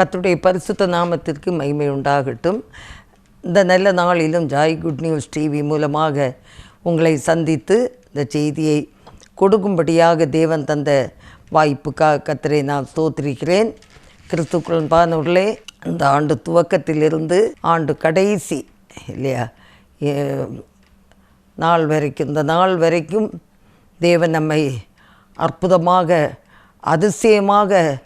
கத்துடைய பரிசுத்த நாமத்திற்கு மகிமை உண்டாகட்டும். இந்த நல்ல நாளிலும் ஜாய் குட் நியூஸ் டிவி மூலமாக உங்களை சந்தித்து இந்த செய்தியை கொடுக்கும்படியாக தேவன் தந்த வாய்ப்புக்காக கத்தரை நான் ஸ்தோத்திரிக்கிறேன். கிறிஸ்துக்குள் உள்ளே இந்த ஆண்டு துவக்கத்திலிருந்து ஆண்டு கடைசி இல்லையா? ஏ- நாள் வரைக்கும் இந்த நாள் வரைக்கும் தேவன் நம்மை அற்புதமாக அதிசயமாக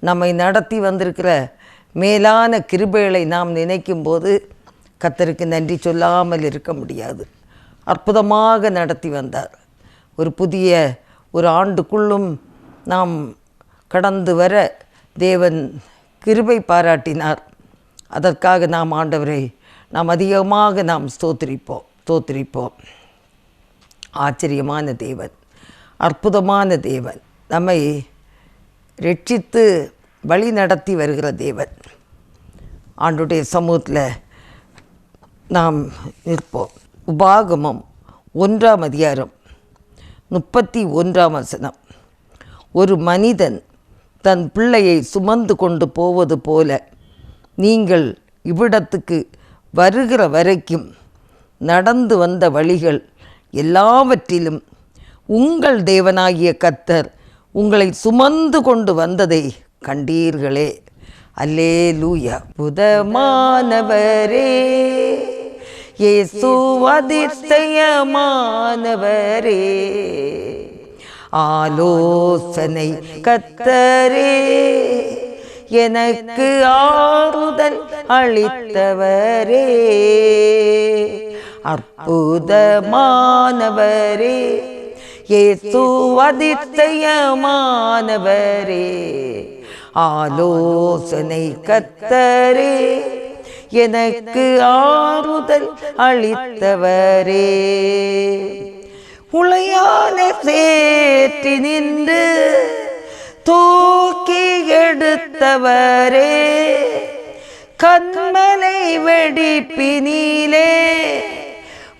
நம்மை நடத்தி வந்திருக்கிற மேலான கிருபைகளை நாம் நினைக்கும்போது கத்தருக்கு நன்றி சொல்லாமல் இருக்க முடியாது. அற்புதமாக நடத்தி வந்தார். ஒரு புதிய ஒரு ஆண்டுக்குள்ளும் நாம் கடந்து வர தேவன் கிருபை பாராட்டினார். அதற்காக நாம் ஆண்டவரை நாம் அதிகமாக நாம் ஸ்தோத்திரிப்போம் ஸ்தோத்திரிப்போம். ஆச்சரியமான தேவன் அற்புதமான தேவன். நம்மை ரட்சித்து வழி நடத்தி வருகிற தேவன். ஆண்டுடைய சமூகத்தில் நாம் நிற்போம். உபாகமம் ஒன்றாம் அதிகாரம் முப்பத்தி ஒன்றாம் வசனம். ஒரு மனிதன் தன் பிள்ளையை சுமந்து கொண்டு போவது போல நீங்கள் இவ்விடத்துக்கு வருகிற வரைக்கும் நடந்து வந்த வழிகள் எல்லாவற்றிலும் உங்கள் தேவனாகிய கத்தர் உங்களை சுமந்து கொண்டு வந்ததை கண்டீர்களே. அல்லே லூயா புதமானவரே இயேசு அதிசயமானவரே ஆலோசனை கத்தரே எனக்கு ஆறுதல் அளித்தவரே அற்புதமானவரே. இயேசு அதிசயமானவரே ஆலோசனை கத்தரே எனக்கு ஆறுதல் அளித்தவரே. உளையான சேற்றி நின்று தூக்கி எடுத்தவரே. கண்மலை வெடிப்பினிலே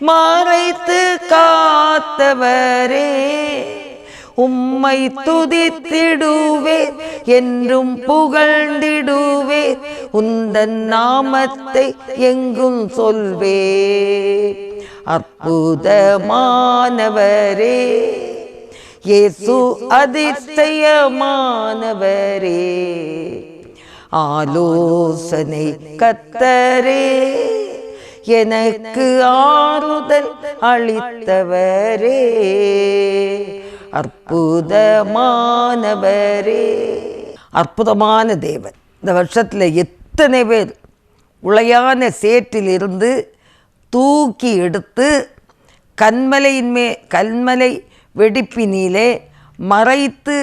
மறைத்து காத்தவரே உம்மை துதித்திடுவே என்றும் புகழ்ந்திடுவே உந்தன் நாமத்தை எங்கும் சொல்வே. அற்புதமானவரே இயேசு அதிசயமானவரே ஆலோசனை கத்தரே. எனக்கு ஆறுதல் அளித்தவரே அற்புதமானவரே. அற்புதமான தேவன். இந்த வருஷத்தில் எத்தனை பேர் உளையான சேற்றிலிருந்து தூக்கி எடுத்து கண்மலையின் மே கண்மலை வெடிப்பினிலே மறைத்து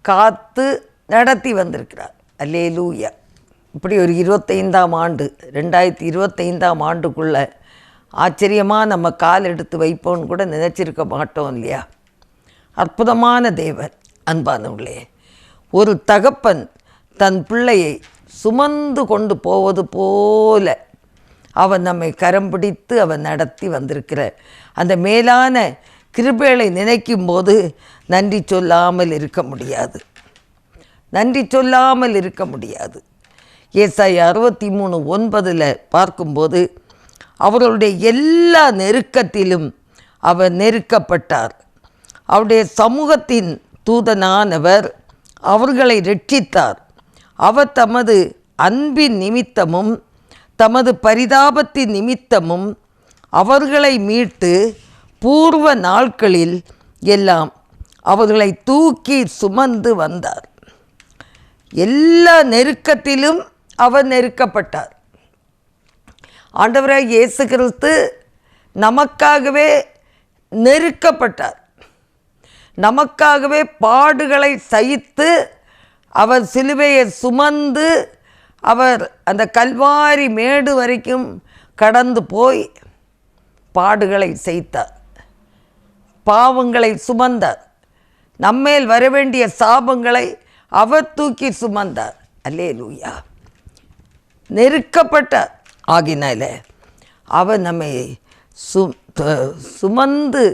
காத்து நடத்தி வந்திருக்கிறார். அல்லேலூயா. இப்படி ஒரு இருபத்தைந்தாம் ஆண்டு ரெண்டாயிரத்தி இருபத்தைந்தாம் ஆண்டுக்குள்ளே ஆச்சரியமாக நம்ம கால் எடுத்து வைப்போம்னு கூட நினச்சிருக்க மாட்டோம் இல்லையா? அற்புதமான தேவன் அன்பானவர்களே. ஒரு தகப்பன் தன் பிள்ளையை சுமந்து கொண்டு போவது போல அவன் நம்மை கரம் பிடித்து அவன் நடத்தி வந்திருக்கிற அந்த மேலான கிருபேளை நினைக்கும் போது நன்றி சொல்லாமல் இருக்க முடியாது. நன்றி சொல்லாமல் இருக்க முடியாது. ஏசாய் அறுபத்தி மூணு ஒன்பதில் பார்க்கும்போது அவர்களுடைய எல்லா நெருக்கத்திலும் அவர் நெருக்கப்பட்டார். அவருடைய சமூகத்தின் தூதனானவர் அவர்களை ரட்சித்தார். அவர் தமது அன்பின் நிமித்தமும் தமது பரிதாபத்தின் நிமித்தமும் அவர்களை மீட்டு பூர்வ நாட்களில் எல்லாம் அவர்களை தூக்கி சுமந்து வந்தார். எல்லா நெருக்கத்திலும் அவர் நெருக்கப்பட்டார். ஆண்டவராக இயேசு கிறிஸ்து நமக்காகவே நெருக்கப்பட்டார். நமக்காகவே பாடுகளை சகித்து அவர் சிலுவையை சுமந்து அவர் அந்த கல்வாரி மேடு வரைக்கும் கடந்து போய் பாடுகளை செய்தார். பாவங்களை சுமந்தார். நம்மேல் வரவேண்டிய சாபங்களை அவர் தூக்கி சுமந்தார். அல்லே லூயா நெருக்கப்பட்ட ஆகினால அவன் நம்மை சு சுமந்து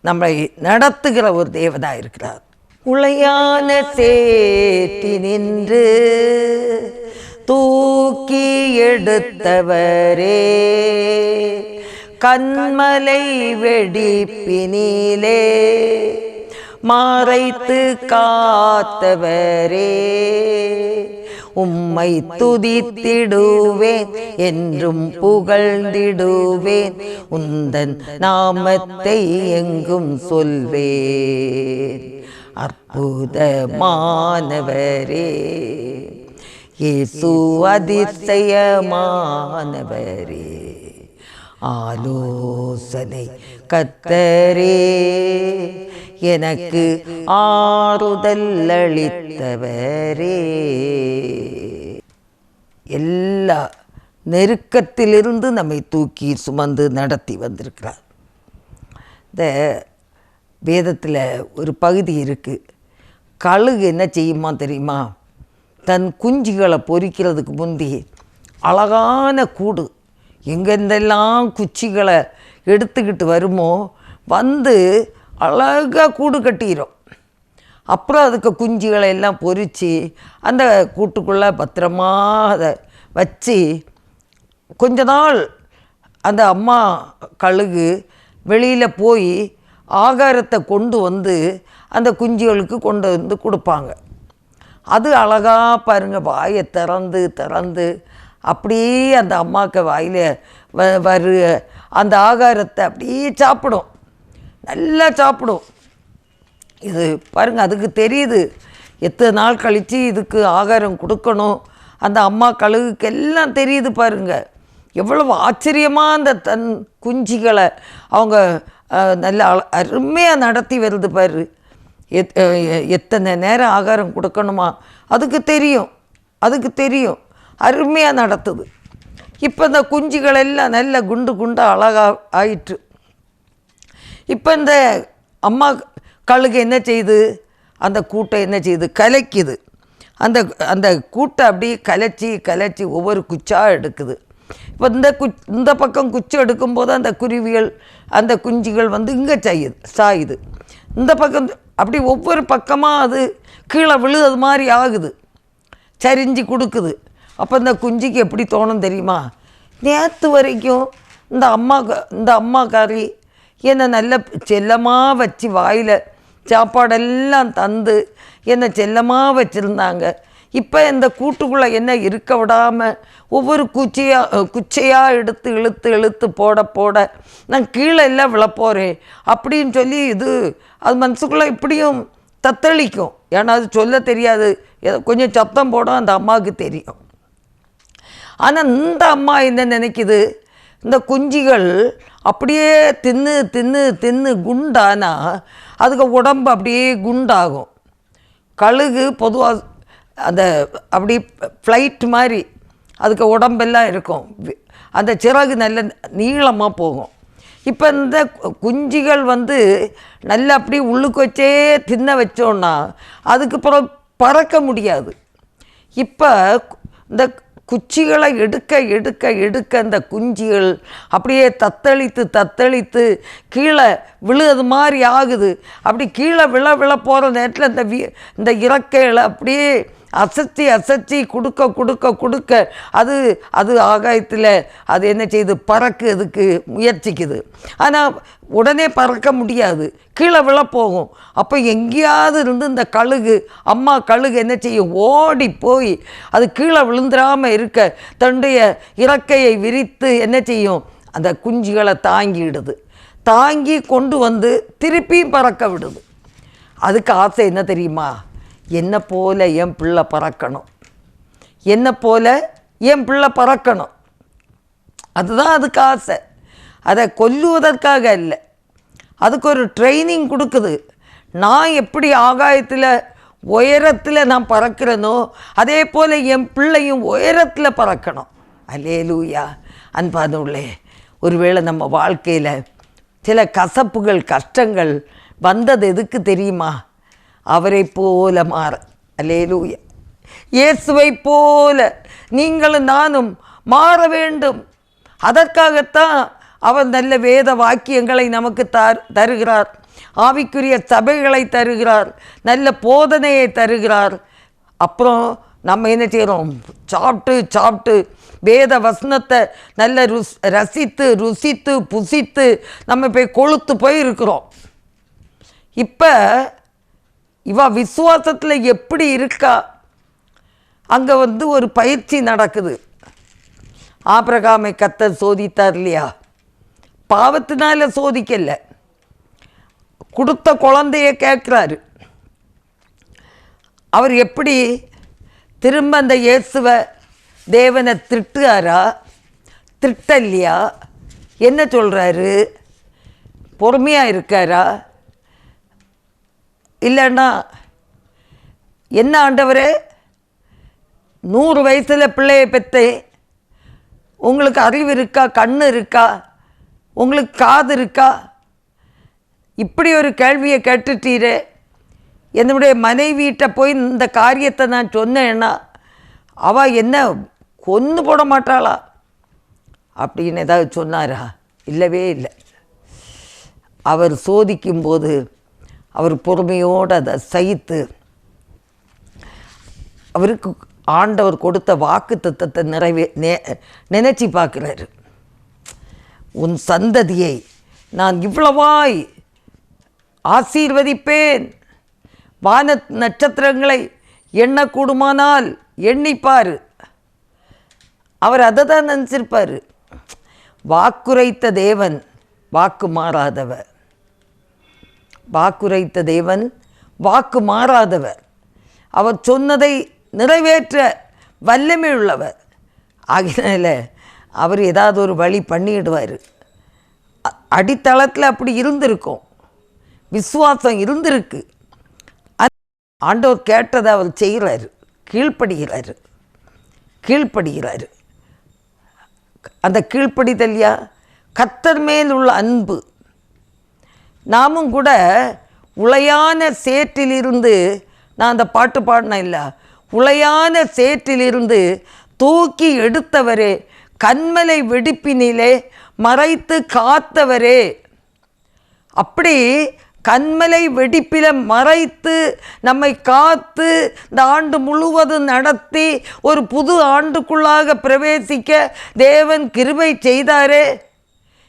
நம்மை நடத்துகிற ஒரு தேவனாக இருக்கிறார். உளையான சேத்தி நின்று தூக்கி எடுத்தவரே கண்மலை வெடிப்பினிலே மறைத்து காத்தவரே. உம்மை துதித்திடுவேன் என்றும் புகழ்ந்திடுவேன். உந்தன் நாமத்தை எங்கும் சொல்வேன். அற்புதமானவரே இயேசு அதிசயமானவரே ஆலோசனை கத்தரே எனக்கு ஆறுதல் அளித்தவரே. எல்லா நெருக்கத்திலிருந்து நம்மை தூக்கி சுமந்து நடத்தி வந்திருக்கிறார். இந்த வேதத்தில் ஒரு பகுதி இருக்குது கழுகு என்ன செய்யுமா தெரியுமா? தன் குஞ்சுகளை பொறிக்கிறதுக்கு முந்தி அழகான கூடு எங்கெந்தெல்லாம் குச்சிகளை எடுத்துக்கிட்டு வருமோ வந்து அழகாக கூடு கட்டிடும் அப்புறம் அதுக்கு குஞ்சுகளை எல்லாம் பொரித்து அந்த கூட்டுக்குள்ளே பத்திரமாக அதை வச்சு கொஞ்ச நாள் அந்த அம்மா கழுகு வெளியில் போய் ஆகாரத்தை கொண்டு வந்து அந்த குஞ்சுகளுக்கு கொண்டு வந்து கொடுப்பாங்க. அது அழகாக பாருங்க வாயை திறந்து திறந்து அப்படியே அந்த அம்மாவுக்கு வாயில் வ வரு அந்த ஆகாரத்தை அப்படியே சாப்பிடும். நல்லா சாப்பிடும். இது பாருங்கள் அதுக்கு தெரியுது. எத்தனை நாள் கழித்து இதுக்கு ஆகாரம் கொடுக்கணும். அந்த அம்மா கழுகுக்கு எல்லாம் தெரியுது பாருங்க. எவ்வளவு ஆச்சரியமாக அந்த தன் குஞ்சிகளை அவங்க நல்ல அருமையாக நடத்தி வருது பாரு. எத் எத்தனை நேரம் ஆகாரம் கொடுக்கணுமா? அதுக்கு தெரியும். அதுக்கு தெரியும். அருமையாக நடத்துது. இப்போ இந்த குஞ்சுகள் எல்லாம் நல்ல குண்டு குண்டாக அழகாக ஆயிற்று. இப்போ இந்த அம்மா கழுகு என்ன செய்யுது அந்த கூட்டை என்ன செய்யுது கலைக்குது. அந்த அந்த கூட்டை அப்படியே கலைச்சி கலைச்சி ஒவ்வொரு குச்சாக எடுக்குது. இப்போ இந்த கு இந்த பக்கம் குச்சி எடுக்கும்போது அந்த குருவிகள் அந்த குஞ்சுகள் வந்து இங்கே செய்யுது சாயுது. இந்த பக்கம் அப்படி ஒவ்வொரு பக்கமாக அது கீழே விழுது மாதிரி ஆகுது. சரிஞ்சு கொடுக்குது. அப்போ இந்த குஞ்சுக்கு எப்படி தோணும் தெரியுமா? நேற்று வரைக்கும் இந்த அம்மா இந்த அம்மாக்காரி என்னை நல்ல செல்லமாக வச்சு வாயில் சாப்பாடெல்லாம் தந்து என்னை செல்லமாக வச்சுருந்தாங்க. இப்போ இந்த கூட்டுக்குள்ளே என்ன இருக்க விடாமல் ஒவ்வொரு குச்சியாக குச்சையாக எடுத்து இழுத்து இழுத்து போட போட நான் கீழே எல்லாம் விழப்போகிறேன் அப்படின்னு சொல்லி இது அது மனசுக்குள்ளே இப்படியும் தத்தளிக்கும். ஏன்னா அது சொல்ல தெரியாது. கொஞ்சம் சத்தம் போடும் அந்த அம்மாவுக்கு தெரியும். ஆனால் இந்த அம்மா என்ன நினைக்குது? இந்த குஞ்சிகள் அப்படியே தின்னு தின்னு தின்னு குண்டானா அதுக்கு உடம்பு அப்படியே குண்டாகும். கழுகு பொதுவாக அந்த அப்படி ஃப்ளைட் மாதிரி அதுக்கு உடம்பெல்லாம் இருக்கும். அந்த சிறகு நல்ல நீளமாக போகும். இப்போ இந்த குஞ்சிகள் குஞ்சுகள் வந்து நல்லா அப்படியே உள்ளுக்கு வச்சே தின்ன வச்சோன்னா அதுக்கு அப்புறம் பறக்க முடியாது. இப்போ இந்த குச்சிகளை எடுக்க எடுக்க எடுக்க இந்த குஞ்சிகள் அப்படியே தத்தளித்து தத்தளித்து கீழே விழுது மாதிரி ஆகுது. அப்படி கீழே விழ விழ போகிற நேரத்தில் இந்த வி இந்த இறக்கையில் அப்படியே அசைச்சி அசத்தி கொடுக்க கொடுக்க கொடுக்க. அது அது ஆகாயத்தில் அது என்ன செய்யுது பறக்கிறதுக்கு முயற்சிக்குது. ஆனால் உடனே பறக்க முடியாது. கீழே விழப்போகும் அப்போ எங்கேயாவது இருந்து இந்த கழுகு அம்மா கழுகு என்ன செய்யும்? ஓடி போய் அது கீழே விழுந்துடாமல் இருக்க தன்னுடைய இறக்கையை விரித்து என்ன செய்யும்? அந்த குஞ்சுகளை தாங்கிடுது. தாங்கி கொண்டு வந்து திருப்பியும் பறக்க விடுது. அதுக்கு ஆசை என்ன தெரியுமா? என்னை போல் என் பிள்ளை பறக்கணும். என்னை போல என் பிள்ளை பறக்கணும். அதுதான் அதுக்கு ஆசை. அதை கொல்லுவதற்காக இல்லை அதுக்கு ஒரு ட்ரைனிங் கொடுக்குது. நான் எப்படி ஆகாயத்தில் உயரத்தில் நான் பறக்கிறேனோ அதே போல் என் பிள்ளையும் உயரத்தில் பறக்கணும். அலேலூயா அன்பானுள்ளே ஒருவேளை நம்ம வாழ்க்கையில் சில கசப்புகள் கஷ்டங்கள் வந்தது எதுக்கு தெரியுமா? அவரை போல மாற. அலேலூய இயேசுவை போல நீங்களும் நானும் மாற வேண்டும். அதற்காகத்தான் அவர் நல்ல வேத வாக்கியங்களை நமக்கு தார் தருகிறார். ஆவிக்குரிய சபைகளை தருகிறார். நல்ல போதனையை தருகிறார். அப்புறம் நம்ம என்ன செய்கிறோம் சாப்பிட்டு சாப்பிட்டு வேத வசனத்தை நல்ல ருஸ் ரசித்து ருசித்து புசித்து நம்ம போய் கொழுத்து போய் இருக்கிறோம் இப்போ இவா விசுவாசத்தில் எப்படி இருக்கா? அங்கே வந்து ஒரு பயிற்சி நடக்குது. ஆபிரகாமை கத்தர் சோதித்தார் இல்லையா? பாவத்தினால சோதிக்கல. கொடுத்த குழந்தைய கேட்குறாரு. அவர் எப்படி திரும்ப அந்த இயேசுவை தேவனை திட்டுறாரா? திட்டல்லையா என்ன சொல்கிறாரு பொறுமையாக இருக்காரா? இல்லைன்னா என்ன ஆண்டவரே? நூறு வயசில் பிள்ளையை பெற்றேன் உங்களுக்கு அறிவு இருக்கா? கண் இருக்கா? உங்களுக்கு காது இருக்கா? இப்படி ஒரு கேள்வியை கேட்டுட்டீரே. என்னுடைய மனைவியிட்ட போய் இந்த காரியத்தை நான் சொன்னேன்னா அவள் என்ன கொன்று போட மாட்டாளா? அப்படின்னு ஏதாவது சொன்னாரா? இல்லவே இல்லை. அவர் சோதிக்கும்போது அவர் பொறுமையோடு அதை சகித்து அவருக்கு ஆண்டவர் கொடுத்த வாக்கு தத்தத்தை நிறைவே நே நினச்சி பார்க்குறாரு. உன் சந்ததியை நான் இவ்வளவாய் ஆசீர்வதிப்பேன். வான நட்சத்திரங்களை எண்ணக்கூடுமானால் எண்ணிப்பார். அவர் அதை தான் நினச்சிருப்பார். வாக்குரைத்த தேவன் வாக்கு மாறாதவர். வாக்குரைத்த தேவன் வாக்கு மாறாதவர். அவர் சொன்னதை நிறைவேற்ற வல்லமை உள்ளவர் ஆகினால அவர் ஏதாவது ஒரு வழி பண்ணிடுவார். அடித்தளத்தில் அப்படி இருந்திருக்கும். விசுவாசம் இருந்திருக்கு. ஆண்டோர் ஆண்டவர் கேட்டதை அவர் செய்கிறாரு கீழ்ப்படுகிறாரு. கீழ்ப்படுகிறாரு. அந்த கீழ்ப்படிதல்யா கத்தர் மேல் உள்ள அன்பு. நாமும் கூட உளையான சேற்றிலிருந்து நான் அந்த பாட்டு பாடினேன் இல்லை உளையான சேற்றிலிருந்து தூக்கி எடுத்தவரே கண்மலை வெடிப்பினிலே மறைத்து காத்தவரே. அப்படி கண்மலை வெடிப்பில மறைத்து நம்மை காத்து இந்த ஆண்டு முழுவதும் நடத்தி ஒரு புது ஆண்டுக்குள்ளாக பிரவேசிக்க தேவன் கிருபை செய்தாரே.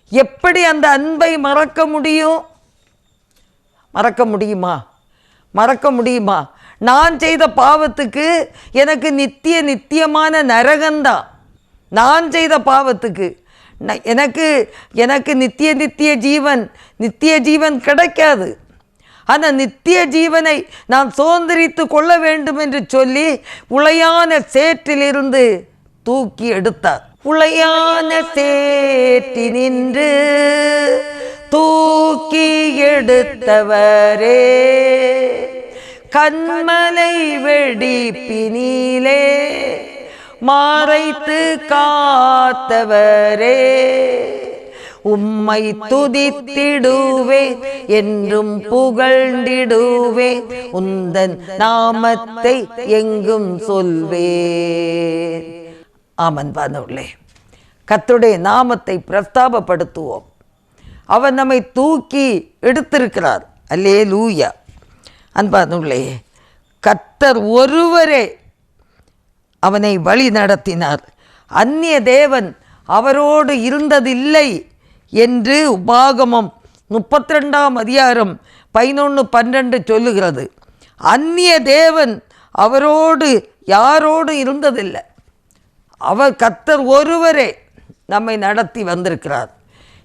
எப்படி அந்த அன்பை மறக்க முடியும்? மறக்க முடியுமா? மறக்க முடியுமா? நான் செய்த பாவத்துக்கு எனக்கு நித்திய நித்தியமான நரகந்தான் நான் செய்த பாவத்துக்கு. ந- எனக்கு எனக்கு நித்திய நித்திய ஜீவன் நித்திய ஜீவன் கிடைக்காது. அந்த நித்திய ஜீவனை நான் சுதந்திரித்து கொள்ள வேண்டும் என்று சொல்லி உளையான சேற்றிலிருந்து தூக்கி எடுத்தார். உளையான சேற்றி நின்று தூக்கி எடுத்தவரே. கண்மலை வெடிப்பினிலே மாறைத்து காத்தவரே. உம்மை துதித்திடுவே என்றும் புகழ்ந்திடுவே உந்தன் நாமத்தை எங்கும் சொல்வேன். ஆமன் பானவர்களே கத்துடைய நாமத்தை பிரஸ்தாபப்படுத்துவோம். அவர் நம்மை தூக்கி எடுத்திருக்கிறார். அல்லே லூயா அன்பானுள்ளே கத்தர் ஒருவரே அவனை வழி நடத்தினார். அந்நிய தேவன் அவரோடு இருந்ததில்லை என்று உபாகமம் முப்பத்தி ரெண்டாம் அதிகாரம் பதினொன்று பன்னெண்டு சொல்லுகிறது. அந்நிய தேவன் அவரோடு யாரோடு இருந்ததில்லை. அவர் கத்தர் ஒருவரே நம்மை நடத்தி வந்திருக்கிறார்.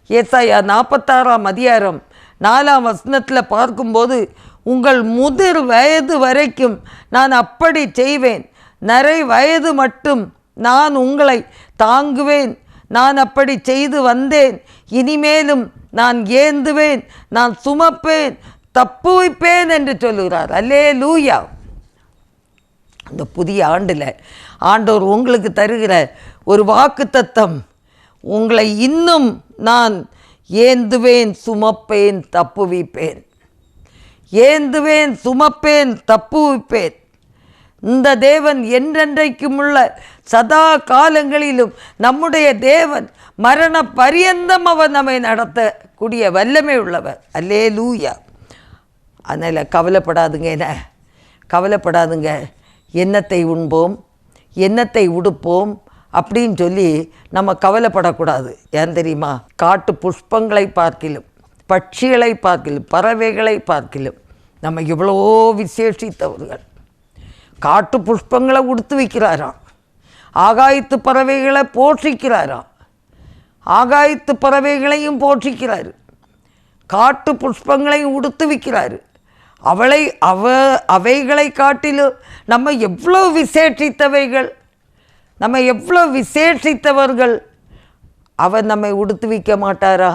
ஏசாயா நாற்பத்தாறாம் அதிகாரம் நாலாம் வசனத்தில் பார்க்கும்போது உங்கள் முதிர் வயது வரைக்கும் நான் அப்படி செய்வேன். நிறை வயது மட்டும் நான் உங்களை தாங்குவேன். நான் அப்படி செய்து வந்தேன். இனிமேலும் நான் ஏந்துவேன். நான் சுமப்பேன். தப்புவிப்பேன் என்று சொல்லுகிறார். அல்லே லூயா இந்த புதிய ஆண்டில் ஆண்டவர் உங்களுக்கு தருகிற ஒரு வாக்கு தத்தம் உங்களை இன்னும் நான் ஏந்துவேன் சுமப்பேன் தப்புவிப்பேன். ஏந்துவேன் சுமப்பேன் தப்புவிப்பேன். இந்த தேவன் என்றென்றைக்கும் உள்ள சதா காலங்களிலும் நம்முடைய தேவன் மரண பரியந்தம் அவர் நம்மை நடத்தக்கூடிய வல்லமை உள்ளவர். அல்லே லூயா அதனால் கவலைப்படாதுங்க என்ன? கவலைப்படாதுங்க. எண்ணத்தை உண்போம் எண்ணத்தை உடுப்போம் அப்படின்னு சொல்லி நம்ம கவலைப்படக்கூடாது. ஏன் தெரியுமா? காட்டு புஷ்பங்களை பார்க்கிலும் பட்சிகளை பார்க்கிலும் பறவைகளை பார்க்கிலும் நம்ம எவ்வளோ விசேஷித்தவர்கள். காட்டு புஷ்பங்களை உடுத்து வைக்கிறாராம். ஆகாயத்து பறவைகளை போஷிக்கிறாராம் ஆகாயத்து பறவைகளையும் போற்றிக்கிறார். காட்டு புஷ்பங்களையும் உடுத்து வைக்கிறார். அவளை அவ அவைகளை காட்டிலும் நம்ம எவ்வளோ விசேஷித்தவைகள். நம்ம எவ்வளோ விசேஷித்தவர்கள். அவர் நம்மை உடுத்து வைக்க மாட்டாரா?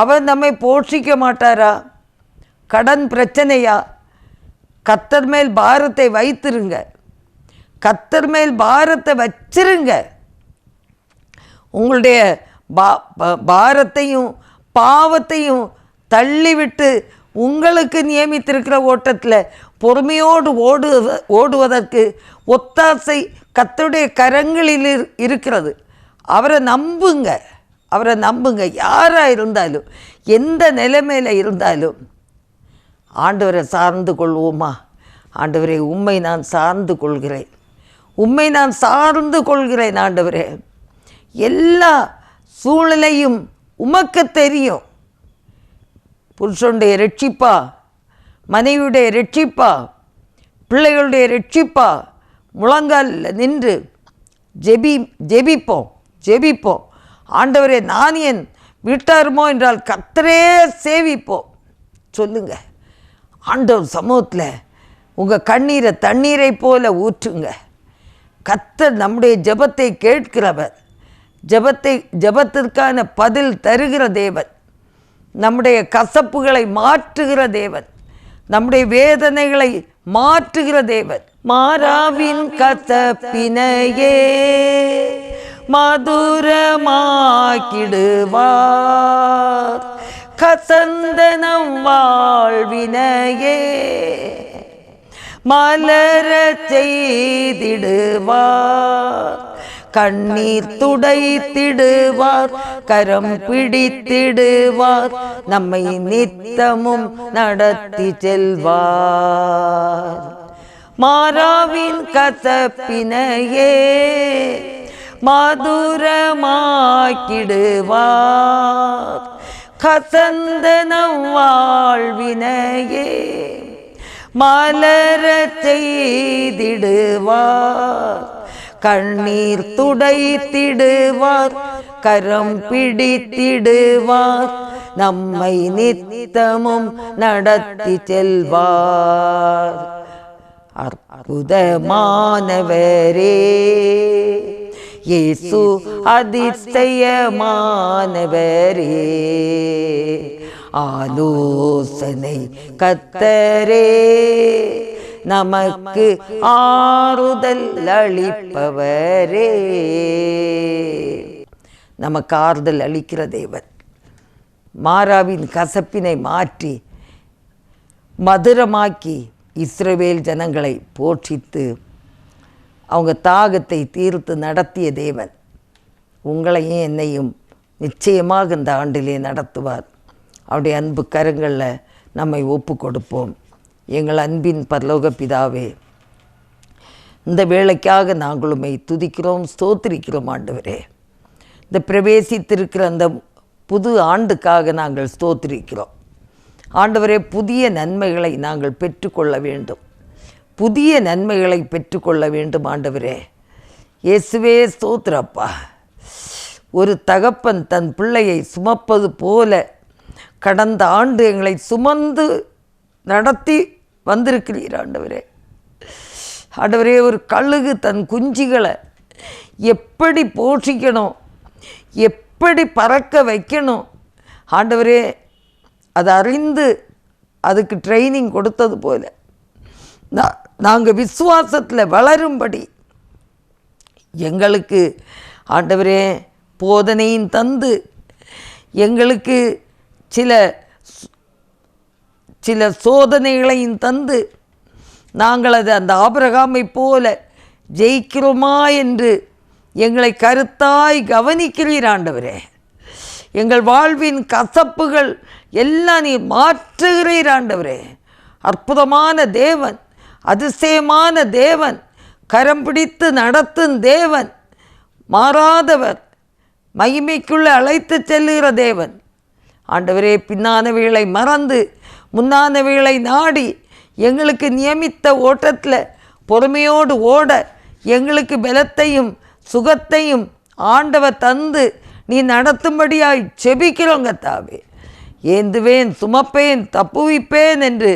அவர் நம்மை போஷிக்க மாட்டாரா? கடன் பிரச்சனையா? கத்தர் மேல் பாரத்தை வைத்திருங்க. கத்தர் மேல் பாரத்தை வச்சிருங்க. உங்களுடைய பா பாரத்தையும் பாவத்தையும் தள்ளிவிட்டு உங்களுக்கு நியமித்திருக்கிற ஓட்டத்தில் பொறுமையோடு ஓடு ஓடுவதற்கு ஒத்தாசை கத்தருடைய கரங்களில் இரு- இருக்கிறது. அவரை நம்புங்க. அவரை நம்புங்க. யாராக இருந்தாலும் எந்த நிலைமையில் இருந்தாலும் ஆண்டவரை சார்ந்து கொள்வோமா? ஆண்டவரே உண்மை நான் சார்ந்து கொள்கிறேன். உம்மை நான் சார்ந்து கொள்கிறேன் ஆண்டவரே. எல்லா சூழ்நிலையும் உமக்கு தெரியும். புருஷனுடைய ரட்சிப்பா மனைவியுடைய ரட்சிப்பா பிள்ளைகளுடைய ரட்சிப்பா முழங்காலில் நின்று ஜெபி ஜெபிப்போம் ஜெபிப்போம். ஆண்டவரே நான் என் விட்டாருமோ என்றால் கத்தரே சேவிப்போம். சொல்லுங்க. ஆண்டவர் சமூகத்தில் உங்கள் கண்ணீரை தண்ணீரை போல ஊற்றுங்க. கத்தர் நம்முடைய ஜெபத்தை கேட்கிறவர். ஜெபத்தை ஜெபத்திற்கான பதில் தருகிற தேவன். நம்முடைய கசப்புகளை மாற்றுகிற தேவன். நம்முடைய வேதனைகளை மாற்றுகிற தேவன். மாறாவின் கசப்பினையே மதுரமாக்கிடுவார். கசந்தனம் வாழ்வினையே மலர செய்திடுவார். கண்ணீர் துடைத்திடுவார் கரம் பிடித்திடுவார் நம்மை நித்தமும் நடத்தி செல்வார். மாறாவின் கசப்பினையே மதுரமாக்கிடுவார். கசந்தனம் வாழ்வினையே மலர செய்திடுவார். கண்ணீர் துடைத்திடுவார் கரம் பிடித்திடுவார் நம்மை நித்தமும் நடத்தி செல்வார். அற்புதமானவரே. இயேசு அதிசயமானவரே. ஆலோசனை கத்தரே. நமக்கு ஆறுதல் அளிப்பவரே. நமக்கு ஆறுதல் அளிக்கிற தேவன். மாறாவின் கசப்பினை மாற்றி மதுரமாக்கி இஸ்ரவேல் ஜனங்களை போற்றித்து அவங்க தாகத்தை தீர்த்து நடத்திய தேவன் உங்களையும் என்னையும் நிச்சயமாக இந்த ஆண்டிலே நடத்துவார். அவருடைய அன்பு கரங்களில் நம்மை ஒப்பு கொடுப்போம் எங்கள் அன்பின் பரலோக பிதாவே இந்த வேலைக்காக நாங்களுமே துதிக்கிறோம் ஸ்தோத்திரிக்கிறோம் ஆண்டவரே. இந்த பிரவேசித்திருக்கிற அந்த புது ஆண்டுக்காக நாங்கள் ஸ்தோத்திரிக்கிறோம். ஆண்டவரே புதிய நன்மைகளை நாங்கள் பெற்றுக்கொள்ள வேண்டும். புதிய நன்மைகளை பெற்றுக்கொள்ள வேண்டும் ஆண்டவரே. இயேசுவே ஸ்தோத்திரப்பா. ஒரு தகப்பன் தன் பிள்ளையை சுமப்பது போல கடந்த ஆண்டு எங்களை சுமந்து நடத்தி வந்திருக்கிறீர் ஆண்டவரே. ஆண்டவரே ஒரு கழுகு தன் குஞ்சுகளை எப்படி போஷிக்கணும் எப்படி பறக்க வைக்கணும் ஆண்டவரே அதை அறிந்து அதுக்கு ட்ரைனிங் கொடுத்தது போல. நாங்கள் விசுவாசத்தில் வளரும்படி எங்களுக்கு ஆண்டவரே போதனையும் தந்து எங்களுக்கு சில சில சோதனைகளையும் தந்து நாங்கள் அது அந்த ஆபரகாமை போல ஜெயிக்கிறோமா என்று எங்களை கருத்தாய் கவனிக்கிறீர் ஆண்டவரே. எங்கள் வாழ்வின் கசப்புகள் எல்லாம் நீ மாற்றுகிறீர் ஆண்டவரே. அற்புதமான தேவன் அதிசயமான தேவன் கரம் பிடித்து நடத்தும் தேவன் மாறாதவர் மகிமைக்குள்ளே அழைத்து செல்லுகிற தேவன். ஆண்டவரே பின்னானவைகளை மறந்து முன்னானவைகளை நாடி எங்களுக்கு நியமித்த ஓட்டத்தில் பொறுமையோடு ஓட எங்களுக்கு பலத்தையும் சுகத்தையும் ஆண்டவர் தந்து நீ நடத்தும்படியாய் செபிக்கிறோங்க தாவே. ஏந்துவேன் சுமப்பேன் தப்புவிப்பேன் என்று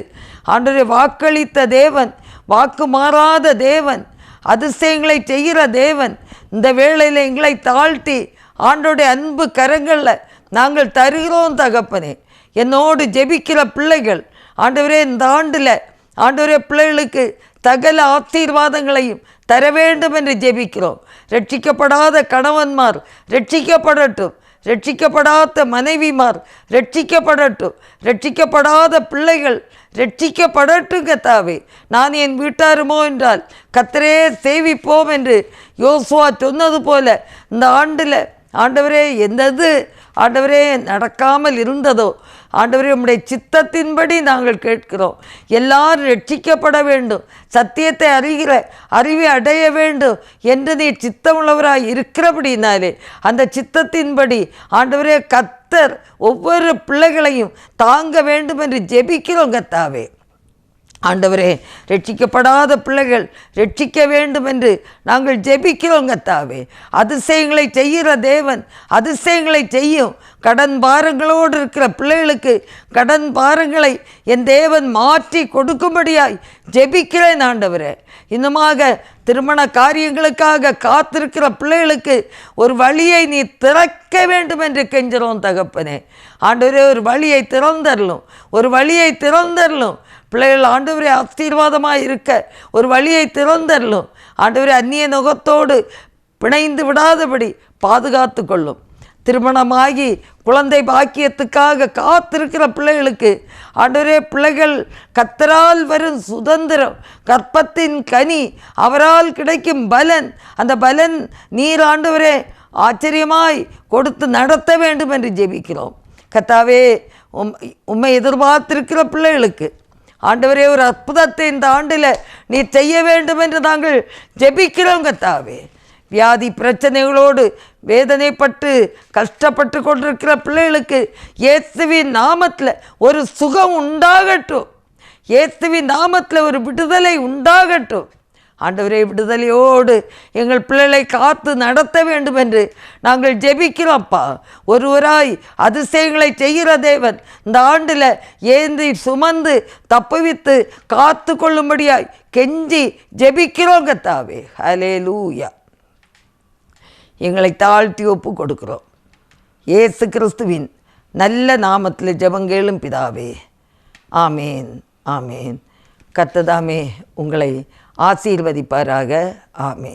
ஆண்டவரை வாக்களித்த தேவன் வாக்கு மாறாத தேவன் அதிசயங்களை செய்கிற தேவன் இந்த வேளையில் எங்களை தாழ்த்தி ஆண்டோடைய அன்பு கரங்களில் நாங்கள் தருகிறோம் தகப்பனே. என்னோடு ஜெபிக்கிற பிள்ளைகள் ஆண்டவரே இந்த ஆண்டில் ஆண்டவரே பிள்ளைகளுக்கு சகல ஆசீர்வாதங்களையும் தர வேண்டும் என்று ஜெபிக்கிறோம். ரட்சிக்கப்படாத கணவன்மார் ரட்சிக்கப்படட்டும். ரட்சிக்கப்படாத மனைவிமார் ரட்சிக்கப்படட்டும். ரட்சிக்கப்படாத பிள்ளைகள் ரட்சிக்கப்படட்டும் கத்தாவே நான் என் வீட்டாருமோ என்றால் கத்தரே சேவிப்போம் என்று யோசுவா சொன்னது போல இந்த ஆண்டில் ஆண்டவரே எந்தது? ஆண்டவரே நடக்காமல் இருந்ததோ? ஆண்டவரே உம்முடைய சித்தத்தின்படி நாங்கள் கேட்கிறோம். எல்லாரும் ரட்சிக்கப்பட வேண்டும். சத்தியத்தை அறிகிற அறிவை அடைய வேண்டும் என்று நீ சித்தமுள்ளவராய் இருக்கிறபடினாலே அந்த சித்தத்தின்படி ஆண்டவரே கத்தர் ஒவ்வொரு பிள்ளைகளையும் தாங்க வேண்டும் என்று ஜெபிக்கிறோம் கத்தாவே. ஆண்டவரே ரட்சிக்கப்படாத பிள்ளைகள் ரட்சிக்க வேண்டும் என்று நாங்கள் ஜெபிக்கிறோம் கத்தாவே. அதிசயங்களை செய்கிற தேவன் அதிசயங்களை செய்யும். கடன் பாரங்களோடு இருக்கிற பிள்ளைகளுக்கு கடன் பாரங்களை என் தேவன் மாற்றி கொடுக்கும்படியாய் ஜெபிக்கிறேன் ஆண்டவரே. இன்னுமாக திருமண காரியங்களுக்காக காத்திருக்கிற பிள்ளைகளுக்கு ஒரு வழியை நீ திறக்க வேண்டும் என்று கெஞ்சிரோம் தகப்பனே. ஆண்டவரே ஒரு வழியை திறந்தரலும் ஒரு வழியை திறந்தரலும் பிள்ளைகள் ஆண்டவரே ஆசீர்வாதமாக இருக்க. ஒரு வழியை திறந்தரலும். ஆண்டவரே அந்நிய நுகத்தோடு பிணைந்து விடாதபடி பாதுகாத்து கொள்ளும். திருமணமாகி குழந்தை பாக்கியத்துக்காக காத்திருக்கிற பிள்ளைகளுக்கு ஆண்டவரே பிள்ளைகள் கத்தரால் வரும் சுதந்திரம் கற்பத்தின் கனி அவரால் கிடைக்கும் பலன் அந்த பலன் நீர் ஆண்டவரே ஆச்சரியமாய் கொடுத்து நடத்த வேண்டும் என்று ஜெபிக்கிறோம். கத்தாவே உம் உம்மை எதிர்பார்த்திருக்கிற பிள்ளைகளுக்கு ஆண்டவரே ஒரு அற்புதத்தை இந்த ஆண்டில் நீ செய்ய வேண்டும் என்று நாங்கள் ஜெபிக்கிறோம் கத்தாவே வியாதி பிரச்சனைகளோடு வேதனைப்பட்டு கஷ்டப்பட்டு கொண்டிருக்கிற பிள்ளைகளுக்கு இயேசுவின் நாமத்தில் ஒரு சுகம் உண்டாகட்டும். இயேசுவின் நாமத்தில் ஒரு விடுதலை உண்டாகட்டும். ஆண்டவரே விடுதலையோடு எங்கள் பிள்ளைகளை காத்து நடத்த வேண்டும் என்று நாங்கள் ஜெபிக்கிறோம்ப்பா ஒருவராய் அதிசயங்களை செய்கிற தேவன் இந்த ஆண்டில் ஏந்தி சுமந்து தப்புவித்து காத்து கொள்ளும்படியாய் கெஞ்சி ஜெபிக்கிறோம் கத்தாவே ஹலே லூயா எங்களை தாழ்த்தி ஒப்பு கொடுக்கிறோம். இயேசு கிறிஸ்துவின் நல்ல நாமத்தில் ஜபங்கேளும் பிதாவே. ஆமேன் ஆமேன். கத்ததாமே உங்களை ஆசீர்வதிப்பாராக. ஆமே